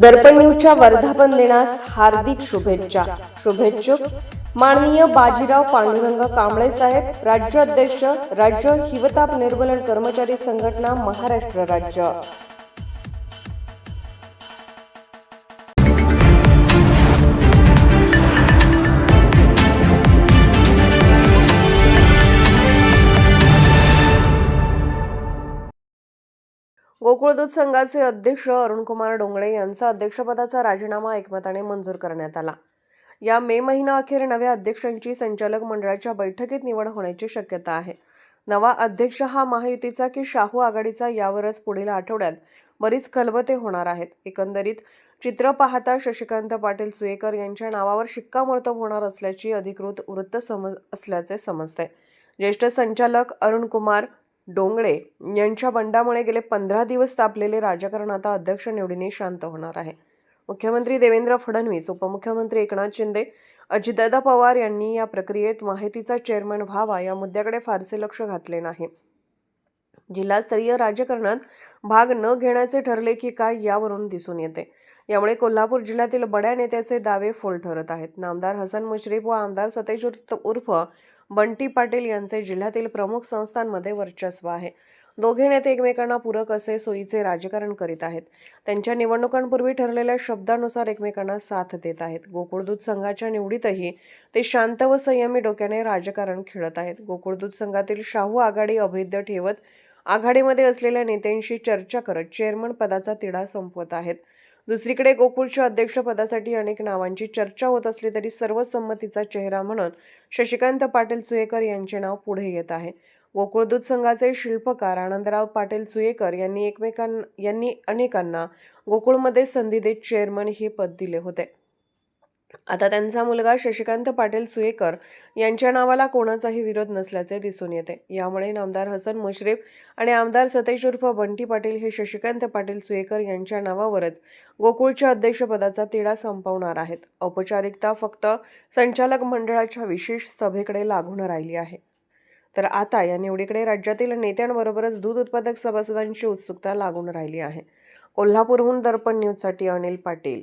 दर्पण न्यूजच्या वर्धापन दिनास हार्दिक शुभेच्छा. शुभेच्छुक माननीय बाजीराव पांडुरंग कांबळे साहेब राज्य अध्यक्ष राज्य हिवताप निर्मूलन कर्मचारी संघटना महाराष्ट्र राज्य. गोकुळदूत संघाचे अध्यक्ष अरुणकुमार डोंगळे यांचा अध्यक्षपदाचा राजीनामा एकमताने मंजूर करण्यात आला. या मे महिना अखेर नव्या अध्यक्षांची संचालक मंडळाच्या बैठकीत निवड होण्याची शक्यता आहे. नवा अध्यक्ष हा महायुतीचा की शाहू आघाडीचा यावरच पुढील आठवड्यात बरीच खलबते होणार आहेत. एकंदरीत चित्र पाहता शशिकांत पाटील सुयेकर यांच्या नावावर शिक्कामोर्तब होणार असल्याची अधिकृत वृत्त समज असल्याचे समजते. ज्येष्ठ संचालक अरुण कुमार डोंगळे यांच्या बंडामुळे गेले पंधरा दिवस तापलेले राजकारण आता अध्यक्ष निवडीने शांत होणार आहे. मुख्यमंत्री देवेंद्र फडणवीस उपमुख्यमंत्री एकनाथ शिंदे अजितदादा पवार यांनी या प्रक्रियेत माहितीचा चेअरमन व्हावा या मुद्द्याकडे फारसे लक्ष घातले नाही. जिल्हास्तरीय राजकारणात भाग न घेण्याचे ठरले की काय यावरून दिसून येते. यामुळे कोल्हापूर जिल्ह्यातील बड्या नेत्याचे दावे फोल ठरत आहेत. नामदार हसन मुश्रीफ व आमदार सतेज उर्फ- उर्फ बंटी पाटील यांचे जिल्ह्यातील प्रमुख संस्थांमध्ये वर्चस्व आहे. दोघे नेते एकमेकांना पूरक असे सोयीचे राजकारण करीत आहेत. त्यांच्या निवडणुकांपूर्वी ठरलेल्या शब्दानुसार एकमेकांना साथ देत आहेत. गोकुळदूत संघाच्या निवडीतही ते शांत व संयमी डोक्याने राजकारण खेळत आहेत. गोकुळदूत संघातील शाहू आघाडी अभेद्य ठेवत आघाडीमध्ये असलेल्या नेत्यांशी चर्चा करत चेअरमन पदाचा तिढा संपवत आहेत. दुसरीकडे गोकुळच्या अध्यक्षपदासाठी अनेक नावांची चर्चा होत असली तरी सर्वसंमतीचा चेहरा म्हणून शशिकांत पाटील चुयेकर यांचे नाव पुढे येत आहे. गोकुळ दूध संघाचे शिल्पकार आनंदराव पाटील सुयेकर यांनी एकमेकांना यांनी अनेकांना गोकुळमध्ये संधी देत चेअरमन हे पद दिले होते. आता त्यांचा मुलगा शशिकांत पाटील सुयेकर यांच्या नावाला कोणाचाही विरोध नसल्याचे दिसून येते. यामुळे नामदार हसन मुश्रीफ आणि आमदार सतेज उर्फ बंटी पाटील हे शशिकांत पाटील सुयेकर यांच्या नावावरच गोकुळच्या अध्यक्षपदाचा तिढा संपवणार आहेत. औपचारिकता फक्त संचालक मंडळाच्या विशेष सभेकडे लागून राहिली आहे. तर आता या निवडीकडे राज्यातील नेत्यांबरोबरच दूध उत्पादक सभासदांची उत्सुकता लागून राहिली आहे. कोल्हापूरहून दर्पण न्यूजसाठी अनिल पाटील.